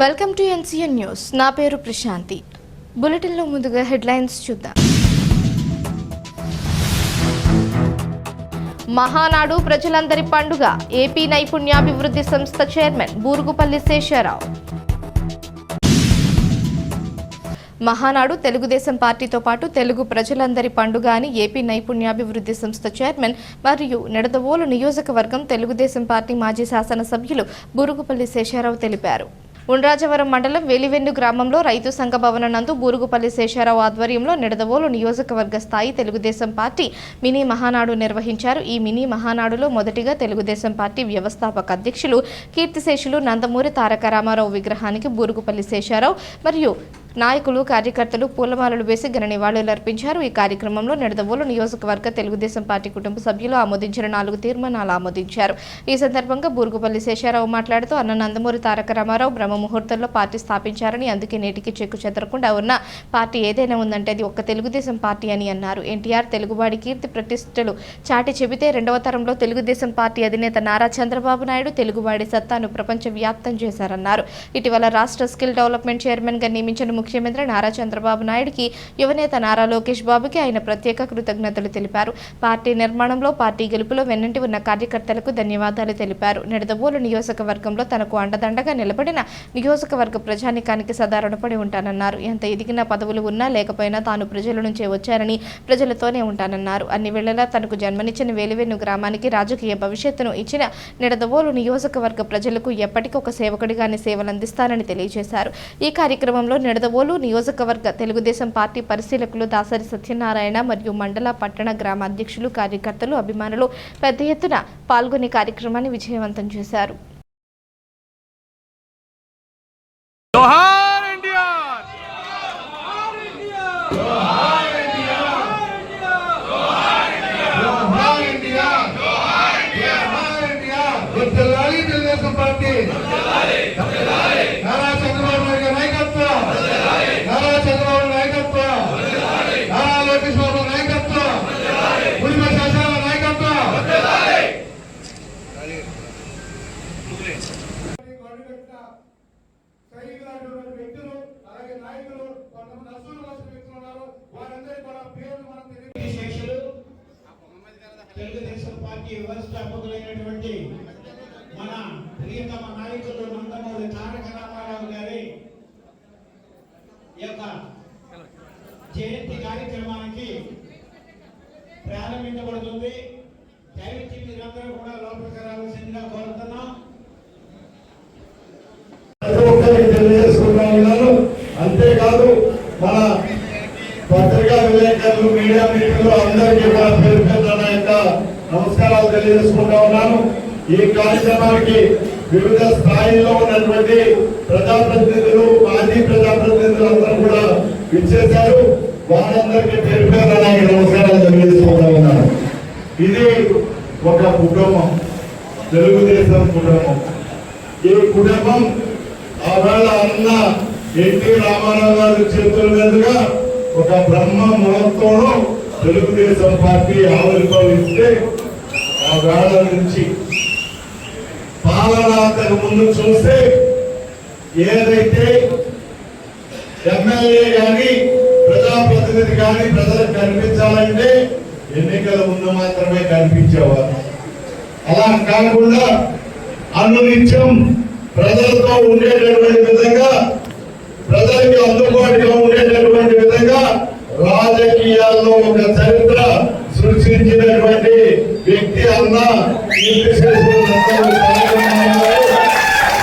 Welcome to NCN news నా పేరు ప్రశాంతి. బులెటిన్లో ముందుగా హెడ్లైన్స్ చూద్దాం. మహానాడు ప్రజలందరి పండుగ. ఏపీ నైపుణ్యాభివృద్ధి సంస్థ చైర్మన్ బూరుగుపల్లి శేషారావు. మహానాడు తెలుగుదేశం పార్టీతో పాటు తెలుగు ప్రజలందరి పండుగ అని ఏపీ నైపుణ్యాభివృద్ధి సంస్థ చైర్మన్ మరియు నిడదవోలు నియోజకవర్గం తెలుగుదేశం పార్టీ మాజీ శాసనసభ్యులు బూరుగుపల్లి శేషారావు తెలిపారు. ఉండ్రాజవరం మండలం వెలివెన్ను గ్రామంలో రైతు సంఘ భవన నందు బూరుగుపల్లి శేషారావు ఆధ్వర్యంలో నిడదవోలు నియోజకవర్గ స్థాయి తెలుగుదేశం పార్టీ మినీ మహానాడు నిర్వహించారు. ఈ మినీ మహానాడులో మొదటిగా తెలుగుదేశం పార్టీ వ్యవస్థాపక అధ్యక్షులు కీర్తిశేషులు నందమూరి తారక రామారావు విగ్రహానికి బూరుగుపల్లి శేషారావు మరియు నాయకులు కార్యకర్తలు పూలమాలలు వేసి ఘన నివాళులర్పించారు ఈ కార్యక్రమంలో నిడదవోలు నియోజకవర్గ తెలుగుదేశం పార్టీ కుటుంబ సభ్యులు ఆమోదించిన నాలుగు తీర్మానాలు ఆమోదించారు. ఈ సందర్భంగా బూరుగుపల్లి శేషారావు మాట్లాడుతూ అన్న నందమూరి తారక రామారావు బ్రహ్మ ముహూర్తంలో పార్టీ స్థాపించారని అందుకే నేటికి చెక్కు చెదరకుండా ఉన్న పార్టీ ఏదైనా ఉందంటే అది ఒక్క తెలుగుదేశం పార్టీ అని అన్నారు. ఎన్టీఆర్ తెలుగువాడి కీర్తి ప్రతిష్టలు చాటి చెబితే రెండవ తరంలో తెలుగుదేశం పార్టీ అధినేత నారా చంద్రబాబు నాయుడు తెలుగువాడి సత్తాను ప్రపంచ వ్యాప్తం చేశారన్నారు. ఇటీవల రాష్ట్ర స్కిల్ డెవలప్మెంట్ చైర్మన్గా నియమించిన ముఖ్యమంత్రి నారా చంద్రబాబు నాయుడుకి యువనేత నారా లోకేష్ బాబుకి ఆయన ప్రత్యేక కృతజ్ఞతలు తెలిపారు. పార్టీ నిర్మాణంలో పార్టీ గెలుపులో వెన్నంటి ఉన్న కార్యకర్తలకు ధన్యవాదాలు తెలిపారు. నిడదబోలు నియోజకవర్గంలో తనకు అండదండగా నిలబడిన నియోజకవర్గ ప్రజానికానికి సదా రుణపడి ఉంటానన్నారు. ఎంత ఎదిగిన పదవులు ఉన్నా లేకపోయినా తాను ప్రజల నుంచే వచ్చారని ప్రజలతోనే ఉంటానన్నారు. అన్ని వేళలా తనకు జన్మనిచ్చిన వేలివెన్ను గ్రామానికి రాజకీయ భవిష్యత్తును ఇచ్చిన నిడదవోలు నియోజకవర్గ ప్రజలకు ఎప్పటికీ ఒక సేవకుడిగానే సేవలందిస్తానని తెలియజేశారు. ఈ కార్యక్రమంలో నిడదవోలు నియోజకవర్గ తెలుగుదేశం పార్టీ పరిశీలకులు దాసరి సత్యనారాయణ మరియు మండల పట్టణ గ్రామ అధ్యక్షులు కార్యకర్తలు అభిమానులు పెద్ద ఎత్తున పాల్గొనే కార్యక్రమాన్ని విజయవంతం చేశారు జోహార్ ఇండియా వర్ధిల్లాలి తెలుగుదేశం పార్టీ నారా చంద్రబాబు నాయుడు గారి నాయకత్వం నారా చంద్రబాబు నాయకత్వం నారా లోకేష్ బాబు నాయకత్వం ఉడిమ శాసన నాయకత్వం సైనికులైనటువంటి వ్యక్తులు అలాగే నాయకులు కొంతమంది అసూలు వచ్చిన వ్యక్తులు ఉన్నారు. వారందరి కూడా పేర్లు మనం తెలుగుదేశం పార్టీ వ్యవస్థాపకులైనటువంటి మన ప్రియతమ నాయకులు నందమూరి తారక రామారావు గారి యొక్క జయంతి కార్యక్రమానికి ప్రారంభించబడుతుంది. దయచేసి మీరందరూ కూడా లోపలికి రావాల్సిందిగా కోరుతున్నాం ప్రతి ఒక్కరికి తెలియజేసుకుంటా ఉన్నాను అంతేకాదు మన పత్రికా విలేకరులు మీడియా మిత్రులు అందరికీ కూడా పేరు పేరున నా యొక్క నమస్కారాలు తెలియజేసుకుంటా ఉన్నాను. ఈ కార్యక్రమానికి వివిధ స్థాయిల్లో ఉన్నటువంటి ప్రజాప్రతినిధులు మాజీ ప్రజాప్రతినిధులు అందరూ కూడా ఇచ్చేశారు వారందరికీ పేరు పేరున నా నమస్కారాలు తెలియజేసుకుంటా ఉన్నాను. ఇది ఒక కుటుంబం తెలుగుదేశం కుటుంబం. ఈ కుటుంబం ఆవేళ అన్న ఎన్టీ రామారావు గారి చేతుల మీదుగా ఒక బ్రహ్మ ముహూర్తంలో తెలుగుదేశం పార్టీ ఆవిర్భవిస్తే ఆ వేళ నుంచి పాలనాంతకు ముందు చూస్తే ఏదైతే ఎమ్మెల్యే కానీ ప్రజాప్రతినిధి కానీ ప్రజలకు కనిపించాలంటే ఎన్నికల ముందు మాత్రమే కనిపించేవారు. అలా కాకుండా అనునిత్యం ప్రజలతో ఉండేటటువంటి విధంగా ప్రజలకి అందుబాటులో ఉండేటటువంటి విధంగా రాజకీయాల్లో ఒక చరిత్ర సృష్టించినటువంటి వ్యక్తి అన్న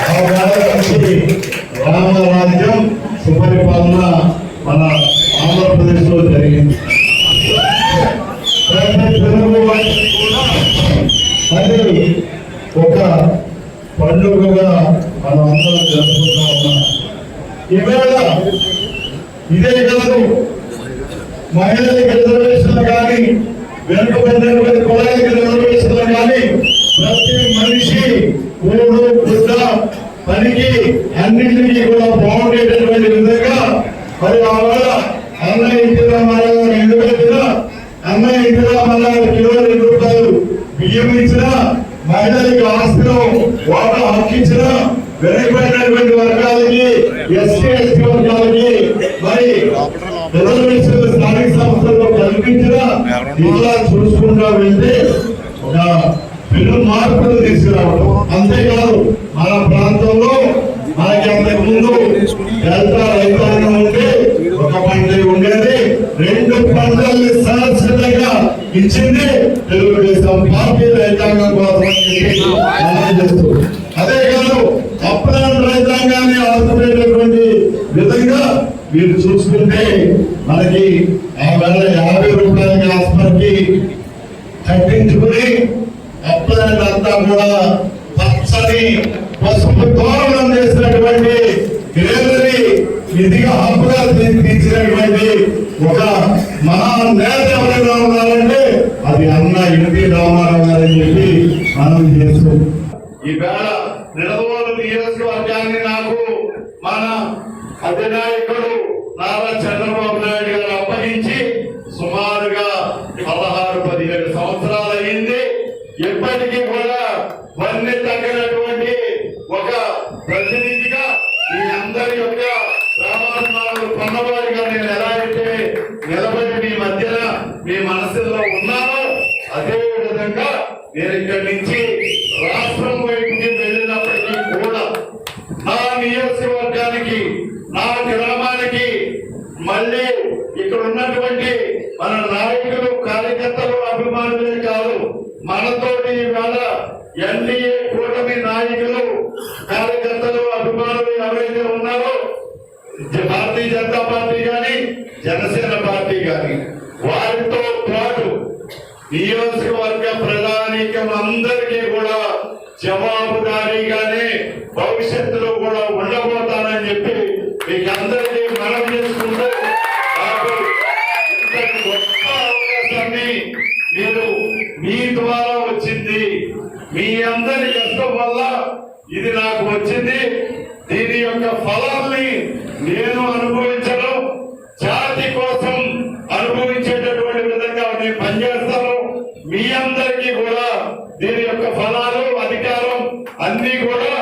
ఆ రామరాజ్యం సుపరిపాలన మన ఆంధ్రప్రదేశ్లో జరిగింది కూడా అది ఒక పండుగగా మనం అందరం జరుపుకుంటా ఉన్నాం. ఈవేళ ఇదే కాదు మహిళలకు రిజర్వేషన్ కానీ వెనుకబడినటువంటి కులానికి నిర్వహిస్తున్నాం కానీ ప్రతి మనిషి ఊరు గుడ్డ పనికి అన్నింటికి కూడా బాగుండేటటువంటి విధంగా మరి ఆ వాళ్ళ అన్న ఇంటి రామారావు గారు ఎందుకంటే అన్న ఇంటి రామారావు గారు కిలో రెండు రూపాయలు బియ్యం ఇచ్చిన మహిళలకు ఆస్తిలో వాటా హక్కించిన వెనుకబడినటువంటి వర్గాలకి ఎస్సీ ఎస్టీ వర్గాలకి మరి రిజర్వేషన్లు స్థానిక సంస్థల్లో కల్పించిన ఇలా చూసుకుంటా వెళ్తే ఒక పెను మార్పులు తీసుకురావడం. అంతేకాదు మన ప్రాంతంలో మనకి అంతకు ముందు డెల్టా రైతాంగం ఉంటే ఒక పంట ఉండేది. రెండు పంటల్ని శాశ్వతంగా ఇచ్చింది తెలుగుదేశం పార్టీ రైతాంగం కోసం అని చెప్పి మనం చేస్తూ. అదే కాదు అప్రాన్ రైతాంగాన్ని ఆదుకునేటటువంటి విధంగా మీరు చూసుకుంటే మనకి ఆ వేళ యాభై రూపాయల ఆస్పత్రికి కట్టించుకుని అప్లాంట్ అంతా కూడా పచ్చని పసుపు తోరణం చేసినటువంటి గ్రేనరీ ఇదిగా హక్కుగా తీర్చినటువంటి ఒక మహా నేత ఎవరైనా ఉన్నారంటే అది అన్న ఎన్టీ రామారావు గారు అని చెప్పి మనం చేస్తూ ఈవేళ నిడదవోలు నియోజకవర్గాన్ని నాకు మన అధినాయకుడు నారా చంద్రబాబు నాయుడు గారు అప్పగించి సుమారుగా పదహారు పదిహేడు సంవత్సరాలు అయింది ఇప్పటికీ కూడా వన్నె తగ్గినటువంటి ఒక ప్రతినిధిగా మీ అందరి యొక్క రామాత్మాలు కొన్నవాడిగా నేను ఎలా అయితే నిలబడి మీ మధ్యన మీ మనసులో ఉన్నానో అదే విధంగా నేను ఇక్కడి నుంచి రాష్ట్రం వైపుకి వెళ్ళినప్పటికీ కూడా నా నియోజకవర్గానికి నా గ్రామానికి మళ్ళీ ఇక్కడ ఉన్నటువంటి మన నాయకులు కార్యకర్తలు అభిమానులే కాదు మనతోటి ఈవేళ ఎన్డీఏ కూటమి నాయకులు కార్యకర్తలు అభిమానులు ఎవరైతే ఉన్నారో భారతీయ జనతా పార్టీ గాని జనసేన పార్టీ గాని వారితో పాటు నియోజకవర్గ ప్రధానికం అందరికీ కూడా జవాబుదారీగానే భవిష్యత్తులో కూడా ఉండబోతానని చెప్పి మీకు అందరికీ మనం చేసుకుంటే మీరు మీ ద్వారా వచ్చింది. మీ అందరి కష్టం వల్ల ఇది నాకు వచ్చింది. దీని యొక్క ఫలాల్ని నేను అనుభవించడం జాతి కోసం అనుభవించేటటువంటి విధంగా నేను పనిచేస్తాను. మీ అందరికీ కూడా దీని యొక్క ఫలాలు అధికారం అన్ని కూడా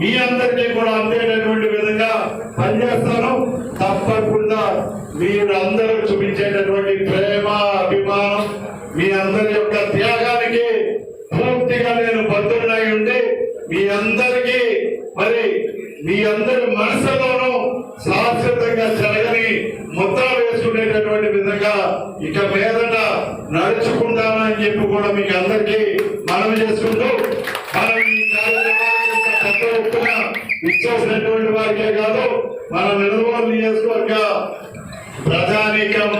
మీ అందరికీ కూడా అందేటటువంటి విధంగా పనిచేస్తాను. తప్పకుండా మీరు అందరూ చూపించేటటువంటి మీ యొక్క త్యాగానికి పూర్తిగా నేను బద్దుడై ఉండి మీ అందరికీ మరి మీ అందరి మనసులోనూ శాశ్వతంగా జరగని ముద్ర వేసుకునేటటువంటి విధంగా ఇక మీదట నడుచుకుంటానని చెప్పి కూడా మీకు అందరికీ మనవి చేసుకుంటూ మనం ఈ ఇచ్చేసినటువంటి వారికే కాదు మన నిర్మూలన నియోజకవర్గ ప్రజానీకం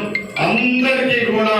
అందరికీ కూడా